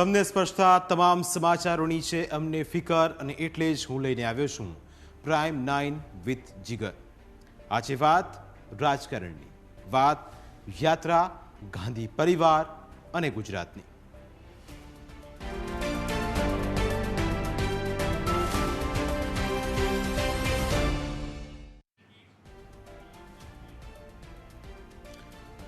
તમને સ્પર્શતા તમામ સમાચારોની છે અમને ફિકર અને એટલે જ હું લઈને આવ્યો છું. પ્રાઇમ નાઇન વિથ જીગર આ છે વાત રાજકારણની. વાત યાત્રા, ગાંધી પરિવાર અને ગુજરાતની.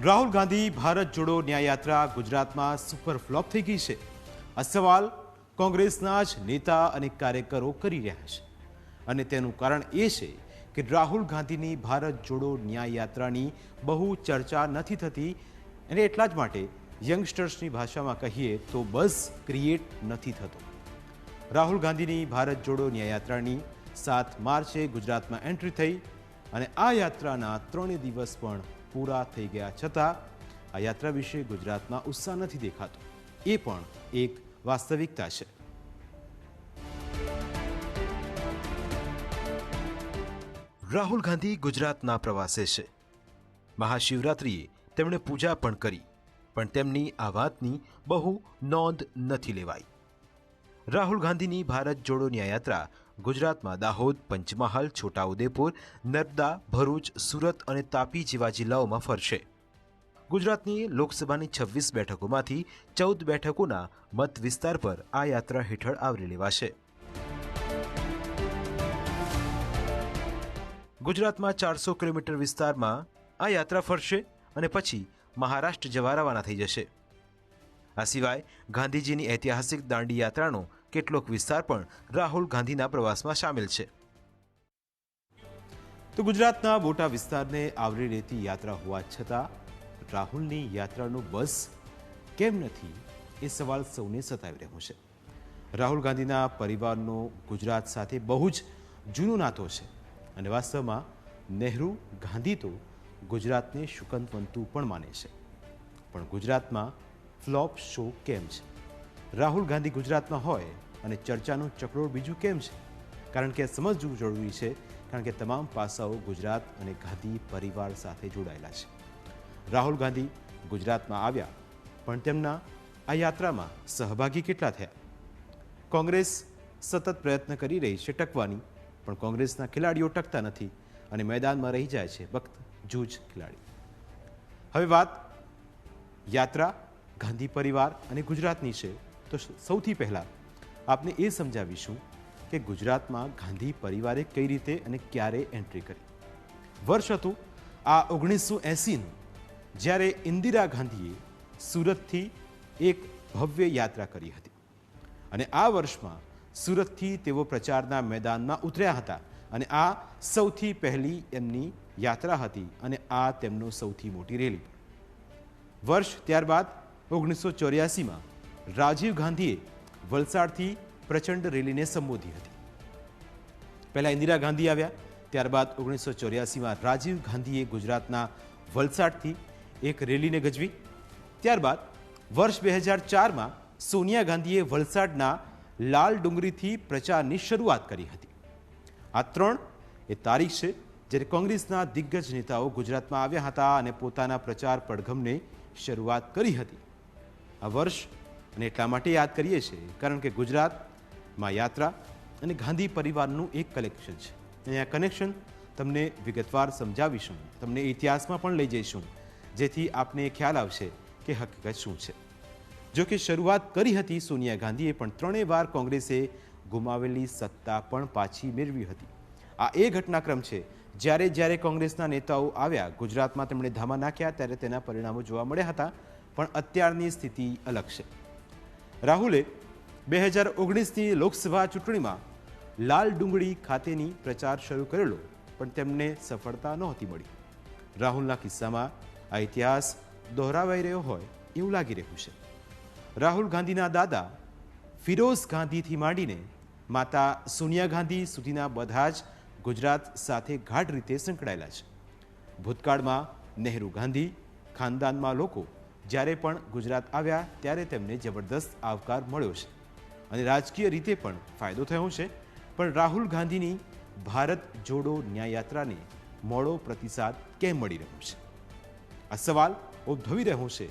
રાહુલ ગાંધી ભારત જોડો ન્યાયયાત્રા ગુજરાતમાં સુપર ફ્લોપ થઈ ગઈ છે. આ સવાલ કોંગ્રેસના જ નેતા અને કાર્યકરો કરી રહ્યા છે. અને તેનું કારણ એ છે કે રાહુલ ગાંધીની ભારત જોડો ન્યાય યાત્રાની બહુ ચર્ચા નથી થતી અને એટલા જ માટે યંગસ્ટર્સની ભાષામાં કહીએ તો બસ ક્રિએટ નથી થતો. રાહુલ ગાંધીની ભારત જોડો ન્યાયયાત્રાની સાત માર્ચે ગુજરાતમાં એન્ટ્રી થઈ અને આ યાત્રાના ત્રણેય દિવસ પણ પૂરા થઈ ગયા છતાં આ યાત્રા વિશે ગુજરાતમાં ઉત્સાહ નથી દેખાતો. એ પણ એક વાસ્તવિકતા છે. રાહુલ ગાંધી ગુજરાતના પ્રવાસે છે. મહાશિવરાત્રિએ તેમણે પૂજા પણ કરી, પણ તેમની આ વાતની બહુ નોંધ નથી લેવાઈ. રાહુલ ગાંધીની ભારત જોડો ન્યાયયાત્રા ગુજરાતમાં દાહોદ, પંચમહાલ, છોટાઉદેપુર, નર્મદા, ભરૂચ, સુરત અને તાપી જેવા જિલ્લાઓમાં ફરશે. ગુજરાતની લોકસભાની છવ્વીસ બેઠકોમાંથી ચૌદ બેઠકોના મત વિસ્તાર પર આ યાત્રા હેઠળ આવરી લેવાશે. ગુજરાતમાં ચારસો કિલોમીટર વિસ્તારમાં આ યાત્રા ફરશે અને પછી મહારાષ્ટ્ર જવા રવાના થઈ જશે. આ સિવાય ગાંધીજીની ઐતિહાસિક દાંડી યાત્રાનો કેટલોક વિસ્તાર પણ રાહુલ ગાંધીના પ્રવાસમાં સામેલ છે. તો ગુજરાતના મોટા વિસ્તારને આવરી લેતી યાત્રા હોવા છતાં રાહુલની યાત્રાનું બસ કેમ નથી એ સવાલ સૌને સતાવી રહ્યો છે. રાહુલ ગાંધીના પરિવારનો ગુજરાત સાથે બહુ જ જૂનો નાતો છે અને વાસ્તવમાં નહેરુ ગાંધી તો ગુજરાતને શુકંતવંતુ પણ માને છે. પણ ગુજરાતમાં ફ્લોપ શો કેમ છે? રાહુલ ગાંધી ગુજરાતમાં હોય અને ચર્ચાનું ચક્રોળ બીજું કેમ છે? કારણ કે સમજવું જરૂરી છે, કારણ કે તમામ પાસાઓ ગુજરાત અને ગાંધી પરિવાર સાથે જોડાયેલા છે. રાહુલ ગાંધી ગુજરાતમાં આવ્યા, પણ તેમના આ યાત્રામાં સહભાગી કેટલા થયા? કોંગ્રેસ સતત પ્રયત્ન કરી રહી છે ટકવાની, પણ કોંગ્રેસના ખેલાડીઓ ટકતા નથી અને મેદાનમાં રહી જાય છે વખત જૂજ ખેલાડી. હવે વાત યાત્રા, ગાંધી પરિવાર અને ગુજરાતની છે. તો સૌથી પહેલાં આપને એ સમજાવીશું કે ગુજરાતમાં ગાંધી પરિવારે કઈ રીતે અને ક્યારે એન્ટ્રી કરી. વર્ષ હતું આ ઓગણીસો એંસીનું. જ્યારે ઇન્દિરા ગાંધીએ સુરતથી એક ભવ્ય યાત્રા કરી હતી. અને આ વર્ષમાં સુરતથી તેઓ પ્રચારના મેદાનમાં ઉતર્યા હતા અને આ સૌથી પહેલી એમની યાત્રા હતી અને આ તેમનો સૌથી મોટી રેલી. વર્ષ ત્યારબાદ ઓગણીસો ચોર્યાસીમાં રાજીવ ગાંધીએ વલસાડથી પ્રચંડ રેલીને સંબોધી હતી. પહેલાં ઇન્દિરા ગાંધી આવ્યા, ત્યારબાદ ઓગણીસો ચોર્યાસીમાં રાજીવ ગાંધીએ ગુજરાતના વલસાડથી એક રેલીને ગજવી. ત્યારબાદ વર્ષ બે હજાર ચારમાં સોનિયા ગાંધીએ વલસાડના લાલ ડુંગરીથી પ્રચારની શરૂઆત કરી હતી. આ ત્રણ એ તારીખ છે જ્યારે કોંગ્રેસના દિગ્ગજ નેતાઓ ગુજરાતમાં આવ્યા હતા અને પોતાના પ્રચાર પડઘમને શરૂઆત કરી હતી. આ વર્ષ, અને એટલા માટે યાદ કરીએ છીએ, કારણ કે ગુજરાતમાં યાત્રા અને ગાંધી પરિવારનું એક કલેક્શન છે. અને આ કનેક્શન તમને વિગતવાર સમજાવીશું. તમને ઇતિહાસમાં પણ લઈ જઈશું. જેથી આપને ખ્યાલ આવશે કે હકીકત શું છે. જો કે શરૂઆત કરી હતી સોનિયા ગાંધીએ, પણ ત્રણેય વાર કોંગ્રેસે ગુમાવેલી સત્તા પણ પાછી મેળવી હતી. આ એ ઘટનાક્રમ છે, જ્યારે જ્યારે કોંગ્રેસના નેતાઓ આવ્યા, ગુજરાતમાં તેમણે ધામા નાખ્યા, ત્યારે તેના પરિણામો જોવા મળ્યા હતા, પણ અત્યારની સ્થિતિ અલગ છે. રાહુલે બે હજાર ઓગણીસની લોકસભા ચૂંટણીમાં લાલ ડુંગળી ખાતેની પ્રચાર શરૂ કરેલો, પણ તેમને સફળતા નહોતી મળી. રાહુલના કિસ્સામાં આ ઇતિહાસ દોહરાવાઈ રહ્યો હોય એવું લાગી રહ્યું છે રાહુલ ગાંધીના દાદા ફિરોઝ ગાંધીથી માંડીને માતા સોનિયા ગાંધી સુધીના બધા જ ગુજરાત સાથે ગાઢ રીતે સંકળાયેલા છે ભૂતકાળમાં નહેરુ ગાંધી ખાનદાનમાં લોકો જ્યારે પણ ગુજરાત આવ્યા ત્યારે તેમને જબરદસ્ત આવકાર મળ્યો છે અને રાજકીય રીતે પણ ફાયદો થયો છે પણ રાહુલ ગાંધીની ભારત જોડો ન્યાયયાત્રાને મોડો પ્રતિસાદ કેમ મળી રહ્યો છે આ સવાલ ઉદ્ભવી રહ્યો છે.